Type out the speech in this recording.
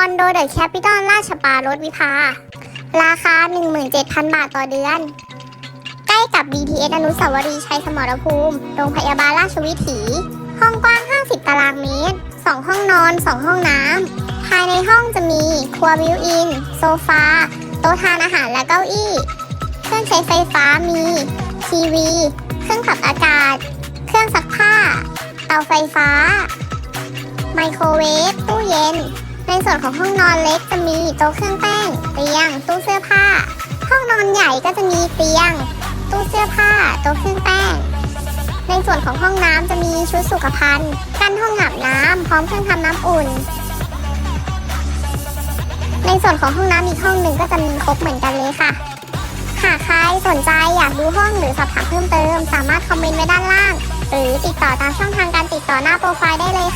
คอนโดเดอะแคปิตอลราชปารถวิภา ราคา 17,000 บาทต่อเดือน ใกล้กับ BTS อนุสาวรีย์ชัยสมรภูมิ โรงพยาบาลราชวิถี ห้องกว้าง 50 ตารางเมตร 2 ห้องนอน 2 ห้องน้ำ ภายในห้องจะมีครัวบิวอิน โซฟา โต๊ะทานอาหารและเก้าอี้ เครื่องใช้ไฟฟ้ามี ทีวี เครื่องปรับอากาศ เครื่องซักผ้า เตาไฟฟ้า ไมโครเวฟ ตู้เย็น ในส่วนของห้องนอนเล็กจะมีโต๊ะเครื่องแป้ง เตียง ตู้เสื้อผ้า ห้องนอนใหญ่ก็จะมีเตียง ตู้เสื้อผ้า โต๊ะเครื่องแป้ง ในส่วนของห้องน้ำจะมีชุดสุขภัณฑ์กั้นห้องอาบน้ำพร้อมเครื่องทำน้ำอุ่น ในส่วนของห้องน้ำอีกห้องหนึ่งก็จะมีครบเหมือนกันเลยค่ะหากใครสนใจอยากดูห้องหรือสอบถามเพิ่มเติม สามารถคอมเมนต์ไว้ด้านล่าง หรือติดต่อตามช่องทางการติดต่อหน้าโปรไฟล์ได้เลยค่ะ